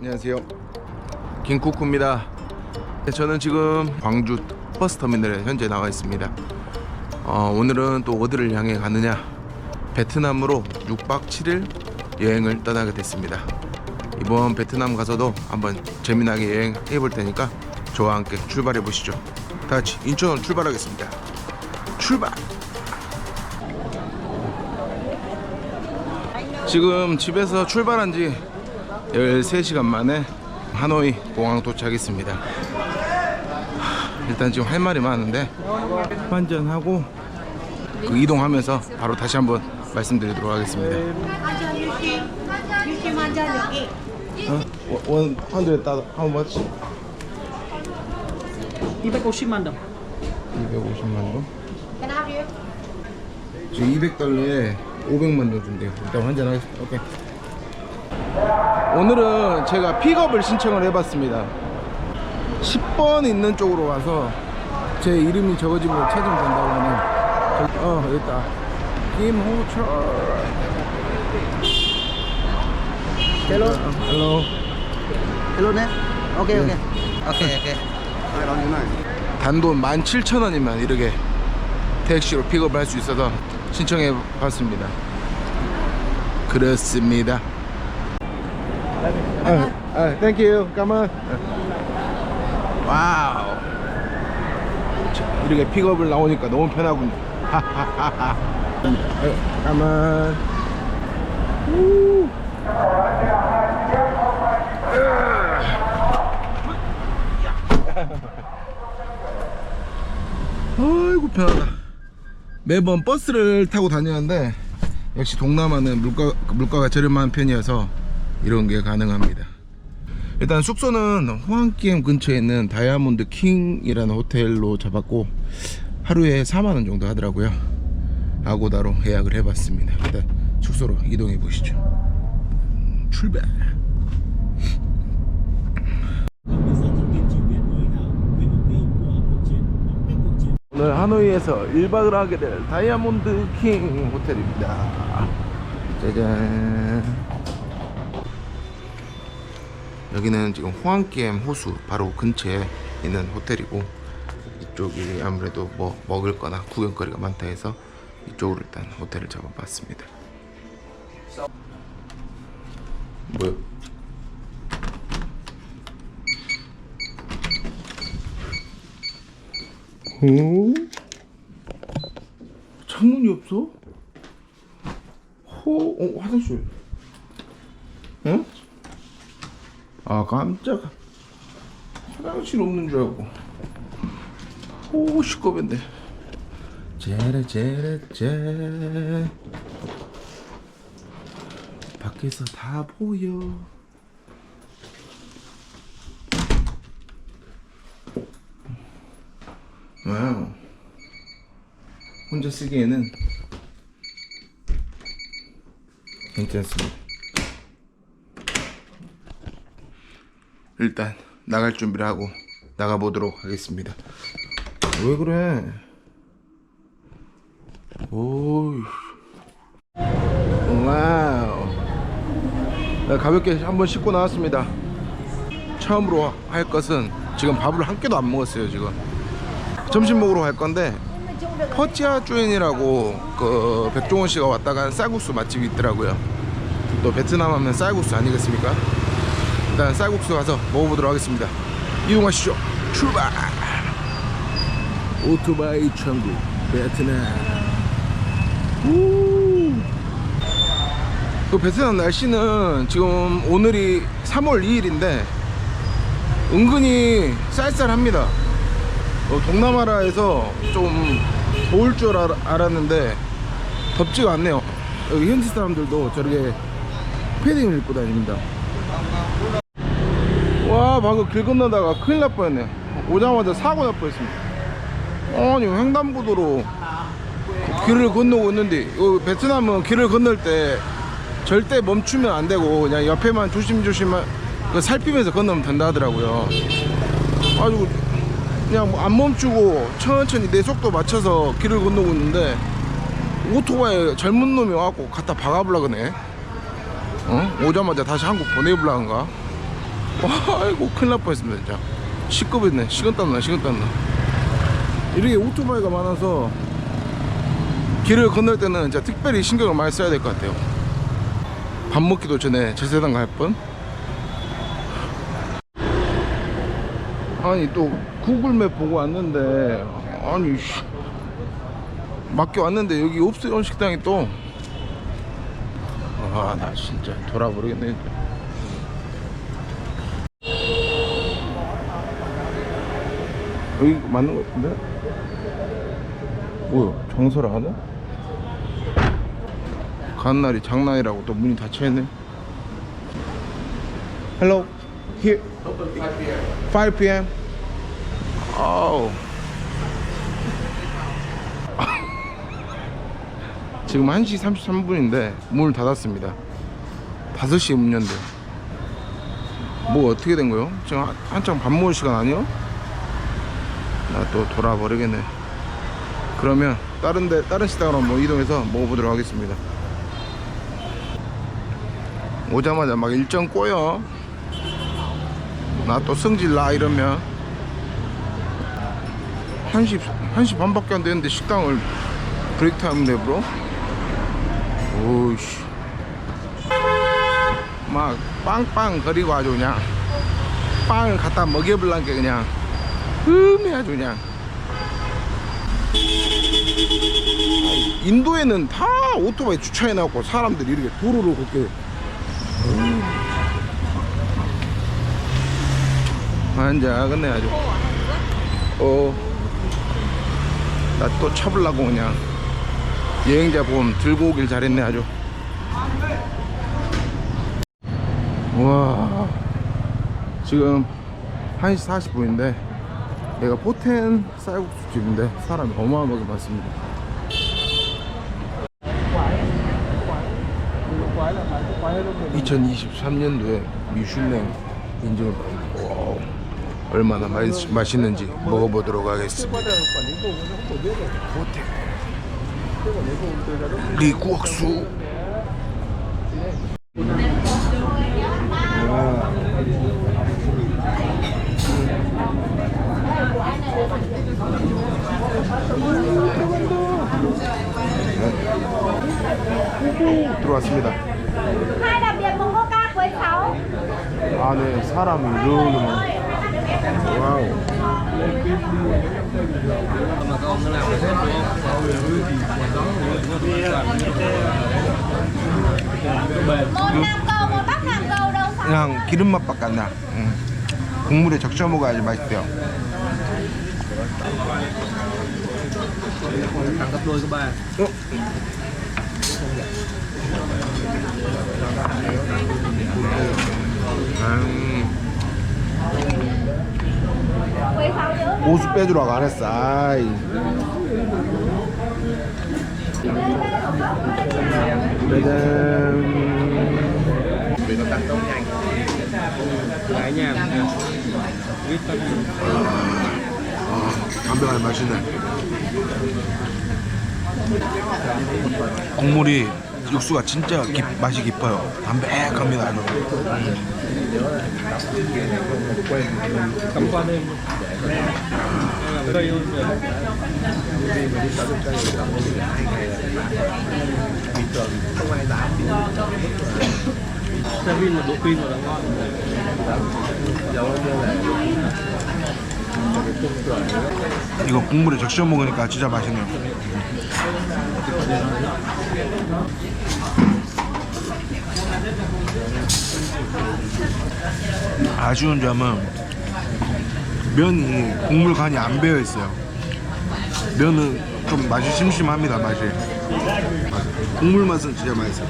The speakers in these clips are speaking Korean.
안녕하세요. 김쿠쿠입니다. 네, 저는 지금 광주 버스터미널에 현재 나와 있습니다. 어, 오늘은 또 어디를 향해 가느냐? 베트남으로 6박 7일 여행을 떠나게 됐습니다. 이번 베트남 가서도 한번 재미나게 여행해 볼 테니까 저와 함께 출발해 보시죠. 다 같이 인천으로 출발하겠습니다. 출발! 지금 집에서 출발한 지 13시간 만에 하노이 공항 도착했습니다. 하, 일단 지금 할 말이 많은데 환전하고 그 이동하면서 바로 다시 한번 말씀드리도록 하겠습니다. 한잔 유심 유심 한잔 여기 어? 원 한드레 따 how much? 250만 동. 250만 원. Can I have you? 지금 200달러에 500만 원 준대요. 일단 환전하겠습니다. 오케이. 오늘은 제가 픽업을 신청을 해봤습니다. 10번 있는 쪽으로 와서 제 이름이 적어진 걸 찾으면 된다고 하네요. 저기, 어, 여기 있다. 김호철. Hello. Hello nè. Ok ok. Ok ok. 단돈 17,000원이면 이렇게 택시로 픽업을 할수 있어서 신청해 봤습니다. 그렇습니다. 아, 아, thank you. 까만. 와우. 자, 이렇게 픽업을 나오니까 너무 편하군요. 하하하하. 아, 까만. 우. 아이고 편하다 매번 버스를 타고 다니는데 역시 동남아는 물가, 물가가 저렴한 편이어서 이런 게 가능합니다. 일단 숙소는 호안기엠 근처에 있는 다이아몬드 킹이라는 호텔로 잡았고 하루에 4만원 정도 하더라고요. 아고다로 예약을 해봤습니다. 일단 숙소로 이동해 보시죠. 출발. 오늘 하노이에서 1박을 하게 될 다이아몬드 킹 호텔입니다. 짜잔. 여기는 지금 호안기엠 호수 바로 근처에 있는 호텔이고 이쪽이 아무래도 뭐 먹을 거나 구경거리가 많다 해서 이쪽으로 일단 호텔을 잡아봤습니다. 뭐요? 어? 창문이 없어? 호, 어, 화장실. 응? 아, 깜짝. 화장실 없는 줄 알고. 오, 시끄럽네. 제레, 제레, 제. 밖에서 다 보여. 와우. 혼자 쓰기에는 괜찮습니다. 일단 나갈 준비를 하고 나가보도록 하겠습니다. 왜 그래? 오. 와우. 나 가볍게 한번 씻고 나왔습니다. 처음으로 할 것은 지금 밥을 한 끼도 안 먹었어요, 지금. 점심 먹으러 갈 건데 퍼치아 주엔이라고 그 백종원 씨가 왔다 간 쌀국수 맛집이 있더라고요. 또 베트남 하면 쌀국수 아니겠습니까? 일단 쌀국수 가서 먹어보도록 하겠습니다. 이동하시죠. 출발. 오토바이 천국 베트남. 우. 그 베트남 날씨는 지금 오늘이 3월 2일인데 은근히 쌀쌀합니다. 어, 동남아라에서 좀 더울 줄 알, 알았는데 덥지가 않네요. 여기 현지 사람들도 저렇게 패딩을 입고 다닙니다. 와 방금 길 건너다가 큰일 날 뻔했네. 오자마자 사고 날 뻔했습니다. 아니 횡단보도로 길을 건너고 있는데 이 베트남은 길을 건널 때 절대 멈추면 안 되고 그냥 옆에만 조심조심 그 살피면서 건너면 된다 하더라고요. 아주 그냥 뭐안 멈추고 천천히 내 속도 맞춰서 길을 건너고 있는데 오토바이 젊은 놈이 와갖고 갖다 박아보려 그네 어? 오자마자 다시 한국 보내보려는가 와, 아이고 큰일 날 뻔했습니다 진짜 시급했네 식은땀나 식은땀나 이렇게 오토바이가 많아서 길을 건널 때는 진짜 특별히 신경을 많이 써야 될 것 같아요 밥 먹기도 전에 제세당 갈 뻔. 아니 또 구글맵 보고 왔는데 아니 씨, 맡겨 왔는데 여기 없어요 식당이 또. 아 나 진짜 돌아버리겠네. 진짜. 여기 맞는 것 같은데? 뭐야 정설을 하네? 간 날이 장난이라고 또 문이 닫혀있네 Hello Here 5 p.m. 아우 지금 1시 33분인데 문을 닫았습니다 5시에 문 연대 뭐 어떻게 된 거요? 지금 한, 한창 밥 먹을 시간 아니요? 나 또 돌아버리겠네. 그러면 다른 데 다른 식당으로 한번 이동해서 먹어보도록 하겠습니다. 오자마자 막 일정 꼬여. 나또 성질 나 이러면. 1시, 1시 반밖에 안 되는데 식당을 브레이크 타임 내버려? 오이씨. 막 빵빵 거리고 아주 그냥 빵을 갖다 먹여볼란 게 그냥 흠해 아주 그냥. 인도에는 다 오토바이 주차해놨고 사람들이 이렇게 도로를 걷게. 환장하겠네 아주. 어나 또 쳐보려고 그냥. 여행자 보험 들고 오길 잘했네 아주. 와. 지금 1시 40분인데 내가 포텐 쌀국수 집인데 사람이 어마어마하게 많습니다. 2023년도에 미슐랭 인증을 와우, 얼마나 맛있, 맛있는지 먹어보도록 하겠습니다. 포텐. 리국수 들어왔습니다 với 6 안에 사람이 와우 그냥 기름 맛밖에 안 나. 응. 국물에 적셔 먹어야지 맛있대요. Tăng 고수 빼주라고 안 했어. 아이. 짜잔. Nhà. 담백하게 맛있네. 국물이 육수가 진짜 깊- 맛이 깊어요. 담백합니다. 아주. 이거 국물에 적셔 먹으니까 진짜 맛있네요. 아쉬운 점은 면이 국물 간이 안 배어 있어요. 면은 좀 맛이 심심합니다 맛이. 국물 맛은 진짜 맛있어요.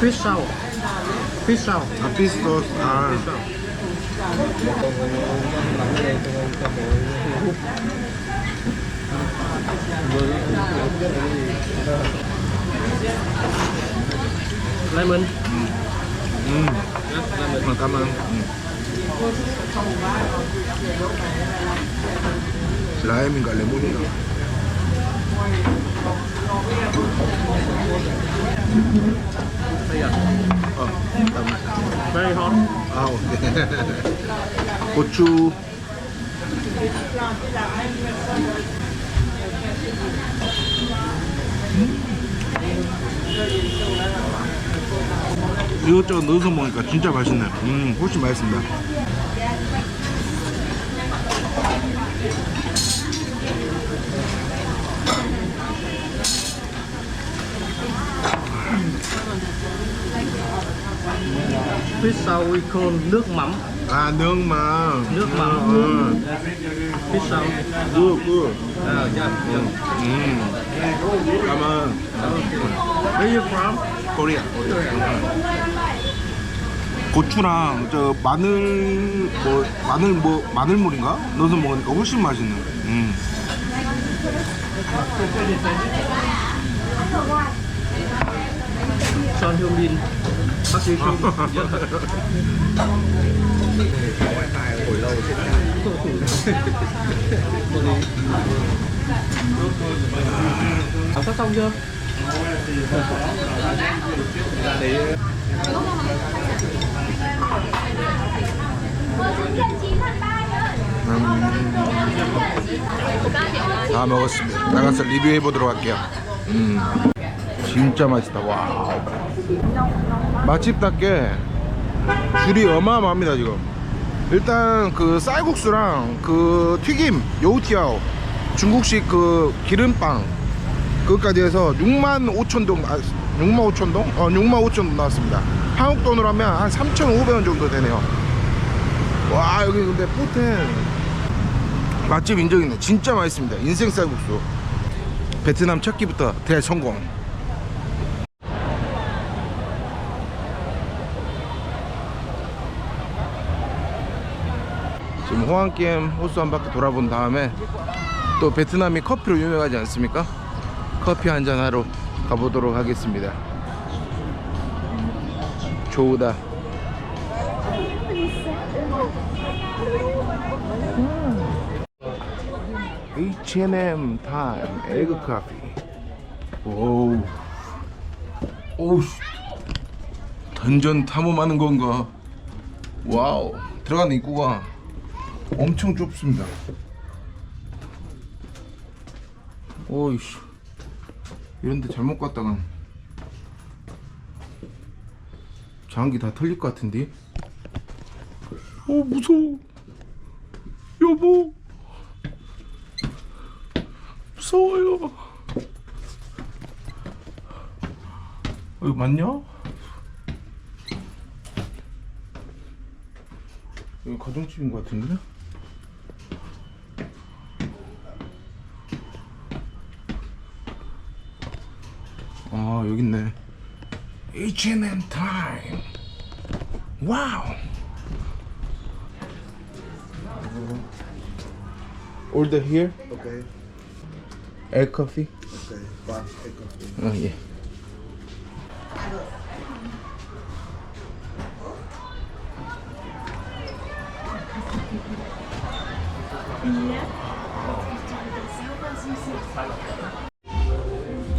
Fish sauce. Fish sauce. 아 피스토스 아 Lemon. 음. 잠깐만. 음. 라임인가 레몬인가? 어, 잠깐만. Very hot. 아우, 네. 음. 이것저것 넣어서 먹으니까 진짜 맛있네. 음, 훨씬 맛있습니다. Phía sau we call nước mắm. 아, 능마. nước mắm 음, phía sau 굿, 굿. à, yeah, yeah. 음. 잠깐만. where you from 코리아. 고추랑 저 마늘 뭐 마늘 뭐 마늘물인가 넣어서 먹으니까 훨씬 맛있네. 음. Park Ji Sung Học sắp xong chưa? 다 먹었습니다. 나가서 리뷰해 보도록 할게요. 음, 진짜 맛있다. 와. 맛집답게 줄이 어마어마합니다 지금. 일단 그 쌀국수랑 그 튀김 요우티아오 중국식 그 기름빵 그것까지 해서 6만 5천 동, 아, 6만 5천 동? 어, 6만 5천 동 나왔습니다. 한국 돈으로 하면 한 3,500원 정도 되네요. 와 여기 근데 포텐 맛집 인정이네. 진짜 맛있습니다. 인생 쌀국수. 베트남 첫 끼부터 대성공. 지금 호황게임 호수 한 바퀴 돌아본 다음에 또 베트남이 커피로 유명하지 않습니까? 커피 한 잔 하러 가보도록 하겠습니다. 좋다 H&M 타임 에그 커피 오우. 오우 씨. 던전 탐험하는 건가? 와우. 들어가는 입구가 엄청 좁습니다. 오이씨. 이런데 잘못 갔다간. 장기 다 털릴 것 같은데? 오 무서워. 여보 무서워요. 어, 이거 맞냐? 여기 가정집인 것 같은데? 아 여기 있네. H&M 타임. 와우. Order here. Okay, Air coffee. okay, fine. Take coffee. 어, 예.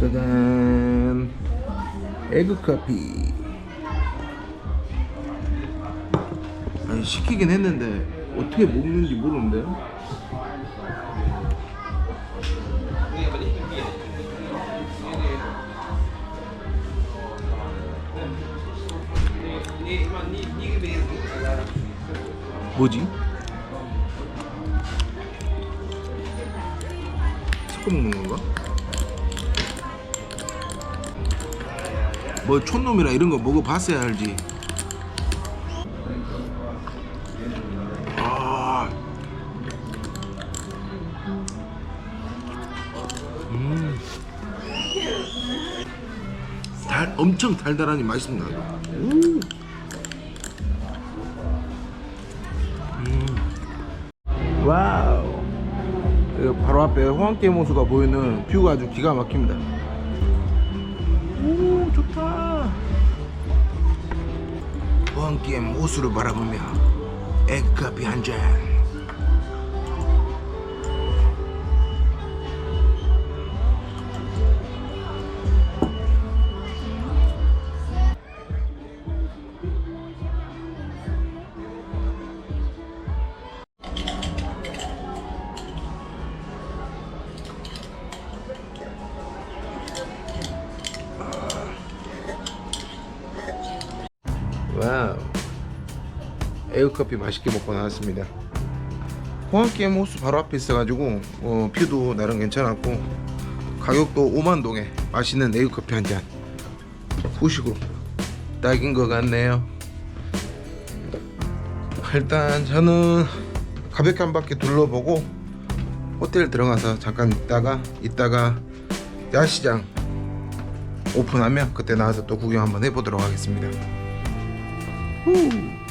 짜잔 에그 커피 아니 시키긴 했는데 어떻게 먹는지 모르는데 뭐지? 섞어 먹는 건가? 뭐 촌놈이라 이런 거 먹어봤어야 알지. 아, 음, 달 엄청 달달하니 맛있습니다. 음. 그 바로 앞에 호황게임 호수가 보이는 뷰가 아주 기가 막힙니다. 오 좋다. 호황게임 호수를 바라보며 에그커피 한 잔. 에어커피 맛있게 먹고 나왔습니다. 호황게임 호수 바로 앞에 있어가지고 어, 뷰도 나름 괜찮았고 가격도 5만 동에 맛있는 에어커피 한 잔. 후식으로 딱인 것 같네요. 일단 저는 가볍게 한 바퀴 둘러보고 호텔 들어가서 잠깐 있다가 있다가 야시장 오픈하면 그때 나와서 또 구경 한번 해보도록 하겠습니다. 후.